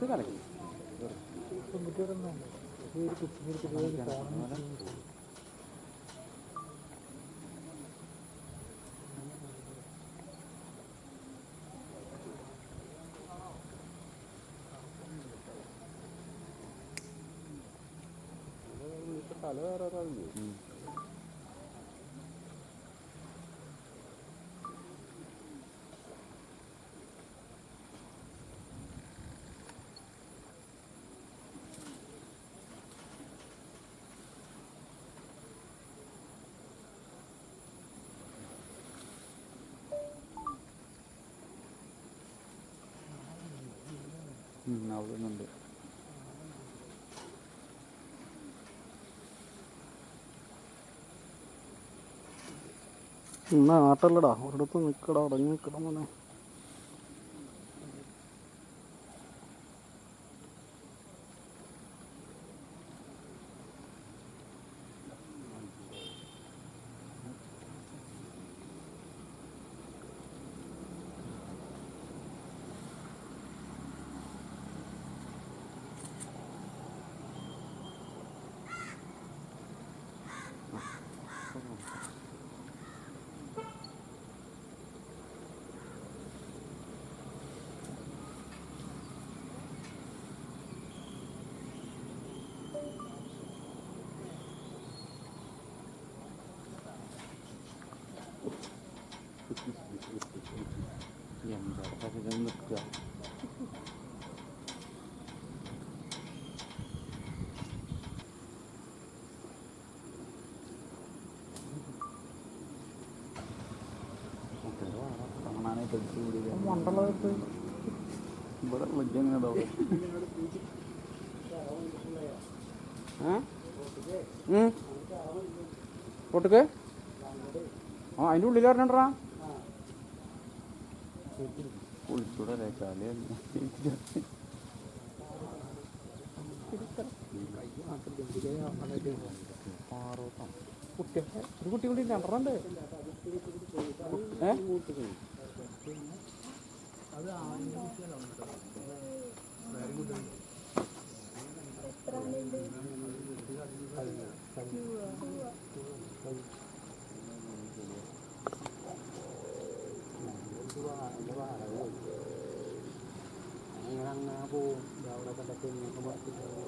തല അവിടെ എന്നാ ആട്ടല്ലടാ. ഒരിടത്ത് നിൽക്കടാ ഉടങ്ങി നിൽക്കടാ മോനെ എന്താ പകരം നിൽക്കുക കാണാനായിട്ട് എടുത്ത് വിടുക മണ്ടളത്ത് ഇവിടെ വിളിക്കാൻ എങ്ങനെ ഉണ്ടാവും റോട്ടിക്ക് ആ അതിൻ്റെ ഉള്ളിൽ പറഞ്ഞാ കുളിച്ചൂടെ ചാലേ കുട്ടി ഒരു കുട്ടി കൂടി രണ്ടെണ്ണുണ്ട് ഏ? ว่าหรือว่าอะไรอยู่รังนาบูเราเราก็จะเป็นเขาบอกที่เราจะ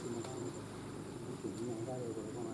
เป็นสิ่งที่ไม่ได้เลยประมาณ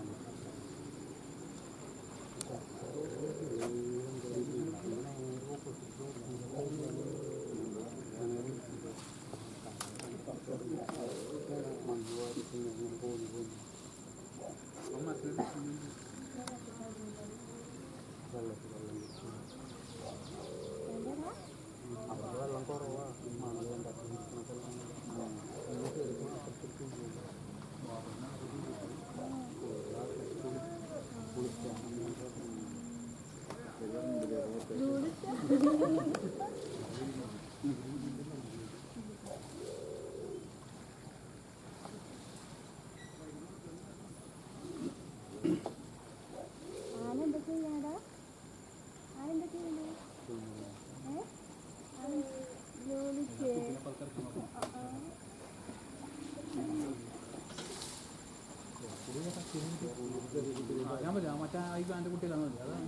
മറ്റേ ഈ ബാന്റെ കുട്ടികളാണ് അതാണ്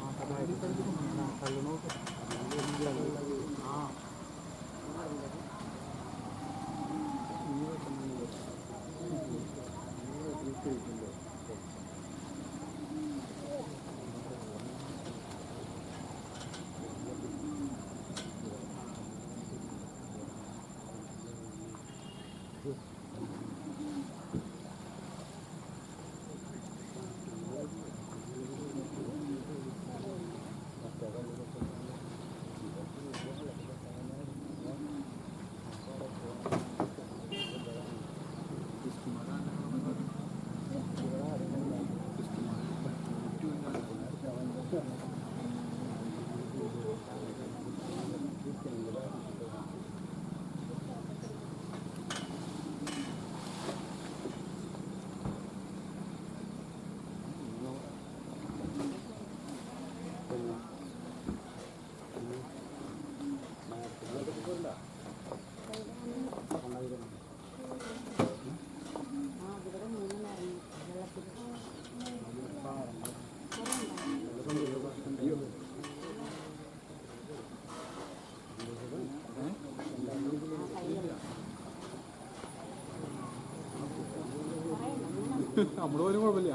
നമ്മൾ പോലും കുഴപ്പമില്ല.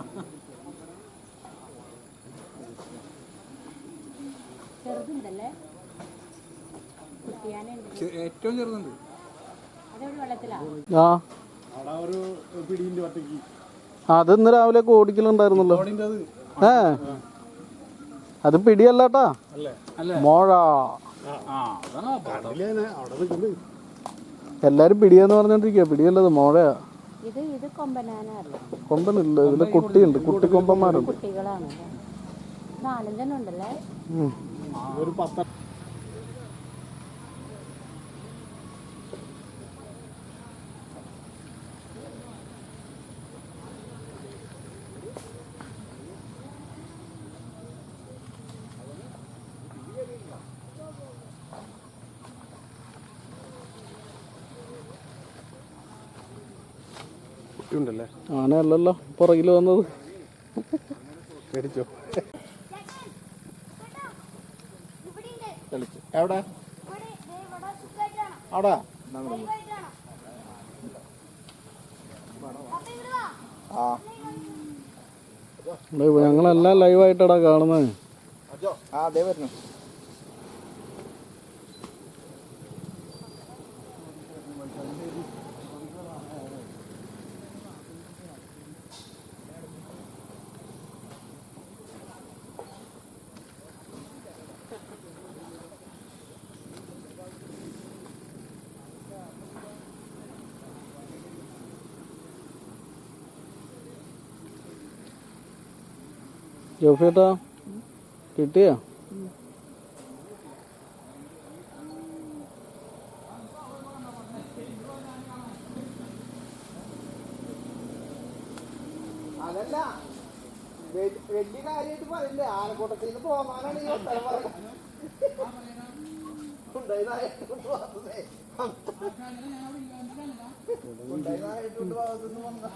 ഏറ്റവും ചെറുതുണ്ട്. ആ. അത് ഇന്ന് രാവിലെ ഓടിക്കലുണ്ടായിരുന്നല്ലോ അത്. ഏ? അത് പിടിയല്ലാട്ടാ? മോഴ. എല്ലാരും പിടിയെന്ന് പറഞ്ഞോണ്ടിരിക്കുക പിടിയല്ലത് മോഴയാ. ഇത് ഇത് കൊമ്പനാനല്ല കൊമ്പനില്ല ഇതിൽ കുട്ടിയുണ്ട്. കുട്ടി കൊമ്പന്മാരുണ്ട്. കുട്ടികളാണ്. നാലഞ്ചെണ്ണം ഉണ്ടല്ലേ? ഒരു പത്ത് ഉണ്ടല്ലേ? ആനയല്ലല്ലോ പുറകിൽ വന്നത്. പേടിച്ചോ? എവിടെ? അവിടെ. ഞങ്ങളെല്ലാം ലൈവായിട്ടടാ കാണുന്നത്. ആ അതേ വരുന്നു. ജോഫേട്ടാ കിട്ടിയാ അതല്ല വലിയ കാര്യമായിട്ട് പറയില്ല ആനക്കൂട്ടത്തിൽ നിന്ന് പോകാനാണ് ഈ. ഉണ്ടായതായിട്ടുണ്ട് വന്നതേ. ഉണ്ടായതായിട്ടുണ്ട് ഭാഗത്തുനിന്ന് വന്ന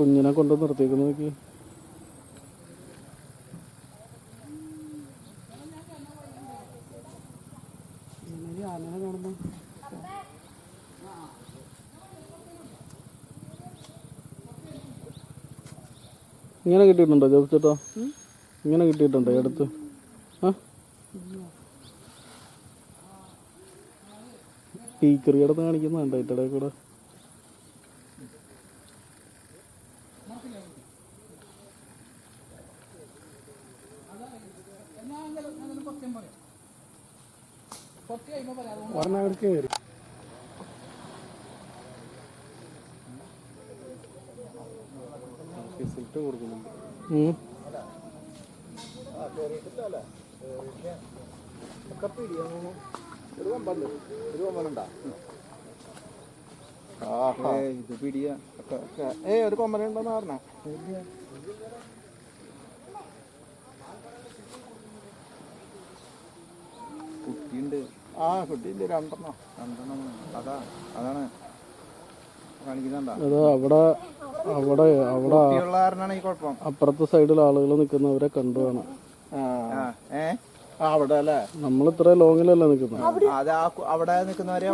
കുഞ്ഞിനെ കൊണ്ട് നിർത്തിക്ക് നോക്കി. ഇങ്ങനെ കിട്ടിയിട്ടുണ്ടോ ജോബ് ഇങ്ങനെ കിട്ടിയിട്ടുണ്ടോ അടുത്ത്? ആ? ടീക്കറി കിടന്ന് കാണിക്കുന്നുണ്ടോ ഇട്ടടെ കൂടെ? പിടിയ. ഏ ഒരു കൊമ്പനുണ്ടെന്ന് പറഞ്ഞ. കുട്ടിയുണ്ട്. ആ കുട്ടിയില്ല രണ്ടെണ്ണം. രണ്ടെണ്ണം. അതാ അതാണ്. കാണിക്കുന്നുണ്ടാ? അത് അവിടെ അവിടെ അവിടെ കുട്ടിയുള്ള കാരണമാണ് ഈ കുഴപ്പം. അപ്പുറത്തെ സൈഡിൽ ആളുകൾ നിൽക്കുന്നവരെ കണ്ടു വേണം ഏ? അവിടെ അല്ലേ? നമ്മൾ ഇത്ര ലോങ്ങിലല്ല നിൽക്കുന്നത് അത് ആ അവിടെ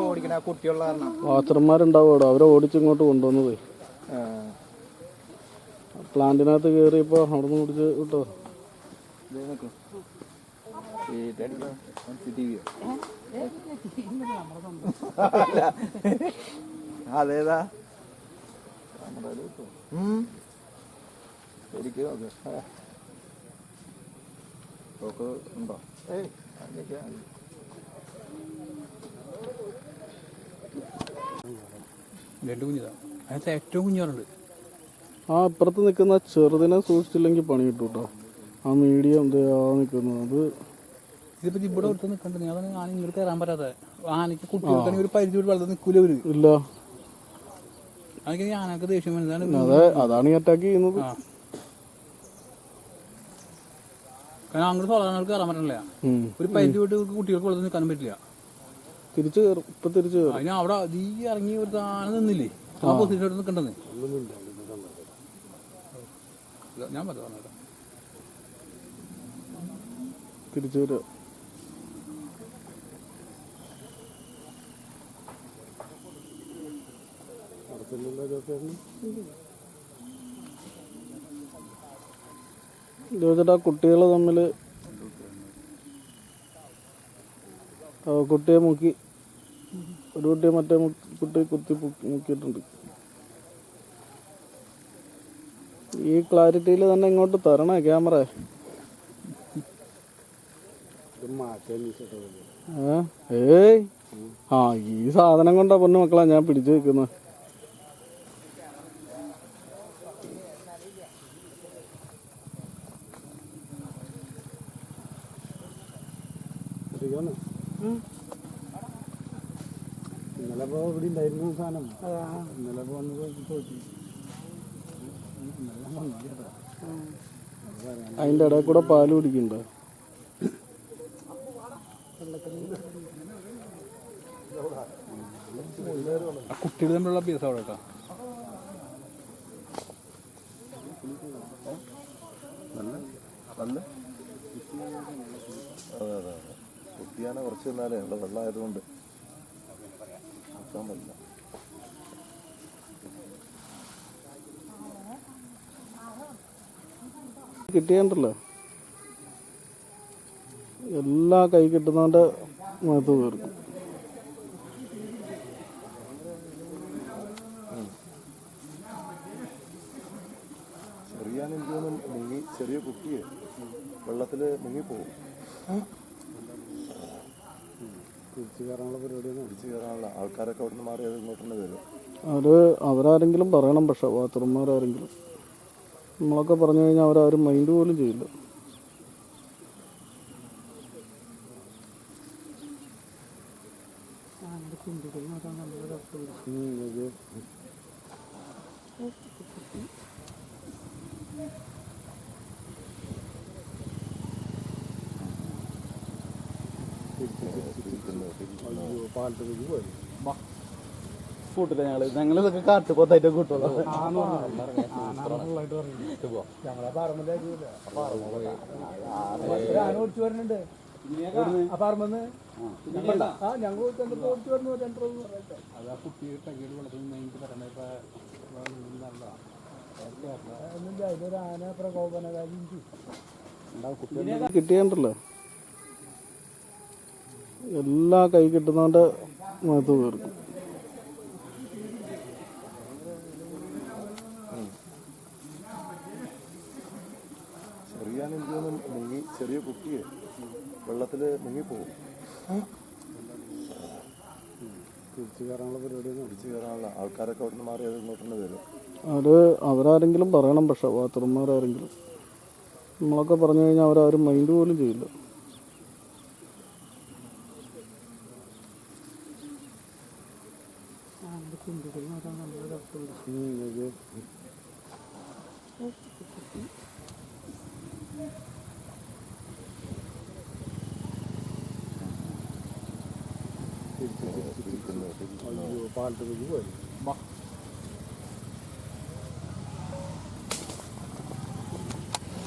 ഓടിക്കണ കുട്ടിയുള്ള കാരണം. വാച്ചർമാരുണ്ടാവും അവിടെ അവരെ ഓടിച്ചിങ്ങോട്ട് കൊണ്ടുവന്നത്. പ്ലാന്റിനകത്ത് കേറിയപ്പോ അവിടെ നിന്ന് ഓടിച്ച് വിട്ടോ? അതേതാ. ശരിക്ക് നോക്ക്. നോക്ക് ഉണ്ടോ? ഏയ്. രണ്ട് കുഞ്ഞിതാണ് അതിനകത്ത് ഏറ്റവും കുഞ്ഞുണ്ട് ആ അപ്പുറത്ത് നിൽക്കുന്ന ചെറുതിനെ സൂക്ഷിച്ചില്ലെങ്കിൽ പണി കിട്ടും കേട്ടോ ആ മീഡിയം എന്താ ആ നിൽക്കുന്നത്. അത് ഇതിപ്പോ ഇവിടെ അടുത്ത് നിക്കണ്ടേ. അതാണ് ആന ഇങ്ങോട്ട് കയറാൻ പറ്റാതെ. ആനക്ക് കുട്ടികൾക്കാണെങ്കിൽ ഒരു പരിധി ഒരു വെള്ളം നിക്കൂല അവർ ഇല്ല. അതൊക്കെ ആനക്ക് ദേഷ്യം വരുന്നതാണ് അതാണ് ഈ അറ്റാക്ക് ചെയ്യുന്നത്. കാരണം അങ്ങോട്ട് സോളാർക്ക് കയറാൻ പറ്റണില്ല. ഒരു പരിധി വിട്ട് കുട്ടികൾക്ക് വെള്ളത്തിൽ നിൽക്കാനും പറ്റില്ല. തിരിച്ചു കയറും. ഇപ്പൊ തിരിച്ചു കയറും. അതിന് അവിടെ ഈ ഇറങ്ങി ഒരു ആന നിന്നില്ലേ? ആ പൊസിഷൻ നിൽക്കണ്ടെന്ന്. ഞാൻ പറഞ്ഞു തിരിച്ചു വരിക ചോദിച്ചിട്ട് ആ കുട്ടികൾ തമ്മിൽ കുട്ടിയെ മുക്കി ഒരു കുട്ടിയെ മറ്റേ കുട്ടി കുത്തി മുക്കിയിട്ടുണ്ട്. ഈ ക്ലാരിറ്റിയിൽ തന്നെ ഇങ്ങോട്ട് തരണേ ക്യാമറ? ഏയ്! ആ ഈ സാധനം കൊണ്ടാ പൊന്നു മക്കളാ ഞാൻ പിടിച്ചു വെക്കുന്നത് ഇന്നലെ ഇപ്പൊ ഇവിടെ ഉണ്ടായിരുന്നു സാധനം? ഇന്നലെ ഇന്നലെ വന്നില്ല അതിന്റെ ഇടയിൽ കൂടെ പാൽ കുടിക്കണ്ട ആ കുട്ടികൾ തമ്മിലുള്ള പീസ് അവിടെ കേട്ടോ. അതെ അതെ കുട്ടിയാണ് കുറച്ച് നിന്നാലേ ഉള്ള വെള്ളമായതുകൊണ്ട്. പറ്റില്ല കിട്ടിയണ്ടല്ലോ. എല്ലാ കൈ കിട്ടുന്നവന്റെ മുഖത്ത് തീർക്കും ചെറിയ മുങ്ങി ചെറിയ കുട്ടിയെ വെള്ളത്തിൽ മുങ്ങിപ്പോവും. തിരിച്ചു കയറാനുള്ള പരിപാടിയാണ് തിരിച്ചു കയറാനുള്ള ആൾക്കാരൊക്കെ അവിടെ നിന്ന് മാറി അത് ഇങ്ങോട്ട് തന്നെ വരും. അവർ അവരാരെങ്കിലും പറയണം പക്ഷേ ബാത്റൂംമാരാരെങ്കിലും നമ്മളൊക്കെ പറഞ്ഞു കഴിഞ്ഞാൽ അവരാരും മൈൻഡ് പോലും ചെയ്യില്ല. പാലത്തേക്ക് കൂട്ടില്ല ഞങ്ങൾ ഞങ്ങൾ ഇതൊക്കെ കാട്ടുപോത്തായിട്ട് കൂട്ടുള്ളൂ ഞങ്ങളെ ആ വരുന്നു കുട്ടി ആന കിട്ടിയണ്ടല്ലോ എല്ലാ കൈ കിട്ടുന്നവന്റെ മുഖത്ത് തീർക്കും ചെറിയ മുങ്ങി ചെറിയ കുട്ടിയെ വെള്ളത്തിൽ മുങ്ങിപ്പോവും തിരിച്ചു കയറാനുള്ള പരിപാടിയാണ് തിരിച്ചു കയറാനുള്ള ആൾക്കാരൊക്കെ അവിടെ നിന്ന് മാറി അത് ഇങ്ങോട്ട് വരും അത് അവരാരെങ്കിലും പറയണം പക്ഷെ ബാത്റൂംമാരാരെങ്കിലും നമ്മളൊക്കെ പറഞ്ഞു കഴിഞ്ഞാൽ അവരാരും മൈൻഡ് പോലും ചെയ്യില്ല. അയ്യോ പാലത്ത് പോയി പോയി